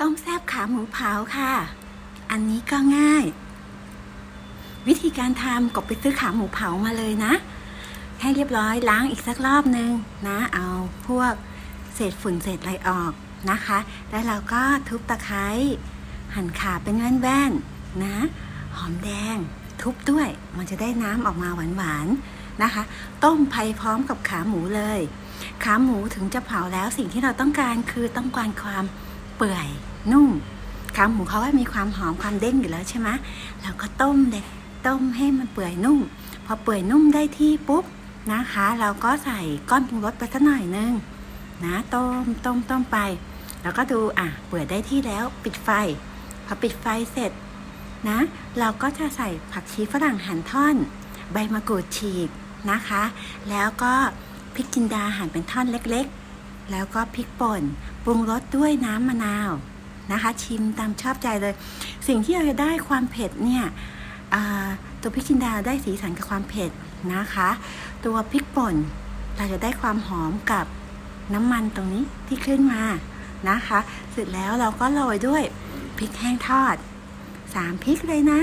ต้มแซบขาหมูเผาค่ะ อันนี้ก็ง่าย วิธีการทำกบไปซื้อขาหมูเผามาเลยนะ ให้เรียบร้อยล้างอีกสักรอบนึงนะ เอาพวกเศษฝุ่นเศษอะไรออกนะคะ แล้วเราก็ทุบตะไคร้หั่นขาเป็นแว่นๆนะ หอมแดงทุบด้วย มันจะได้น้ำออกมาหวานๆนะคะ ต้มไปพร้อมกับขาหมูเลย ขาหมูถึงจะเผาแล้วสิ่งที่เราต้องการคือต้องการความ เปื่อยนุ่มขาหมูเขาว่ามีความหอมความเด้งอยู่แล้วใช่ไหมเราก็ต้มเลยต้มให้มันเปื่อยนุ่ม พอเปื่อยนุ่มได้ที่ปุ๊บนะคะ เราก็ใส่ก้อนปรุงรสไปสักหน่อยนึงนะต้มต้มต้มไป แล้วก็ดูอะเปื่อยได้ที่แล้วปิดไฟ พอปิดไฟเสร็จนะ เราก็จะใส่ผักชีฝรั่งหั่นท่อน ใบมะกรูดฉีกนะคะ แล้วก็พริกจินดาหั่นเป็นท่อนเล็กๆ แล้วก็พริกป่น ปรุงรสด้วยน้ำมะนาวนะคะ ชิมตามชอบใจเลย สิ่งที่เราจะได้ความเผ็ดเนี่ยตัวพริกจินดาได้สีสันกับความเผ็ดนะคะ ตัวพริกป่นเราจะได้ความหอมกับน้ำมันตรงนี้ที่ขึ้นมานะคะ เสร็จแล้วเราก็โรยด้วยพริกแห้งทอดสามพริกเลยนะ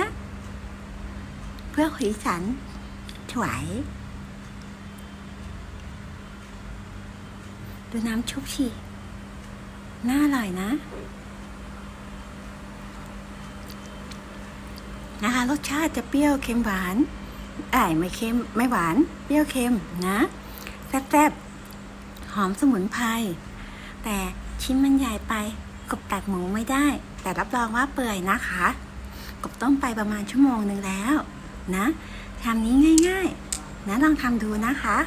เพื่อสีสันถวาย ดูน้ำชุบชีน่าอร่อยนะ นะคะรสชาติจะเปรี้ยวเค็มหวานไอ้ไม่เค็มไม่หวาน เปรี้ยวเค็มนะแซ่บๆหอมสมุนไพรแต่ชิ้นมันใหญ่ไปกบตัดหมูไม่ได้ แต่รับรองว่าเปื่อยนะคะ กบต้มไปประมาณชั่วโมงหนึ่งแล้ว นะทำนี้ง่าย ๆ นะลองทำดูนะคะ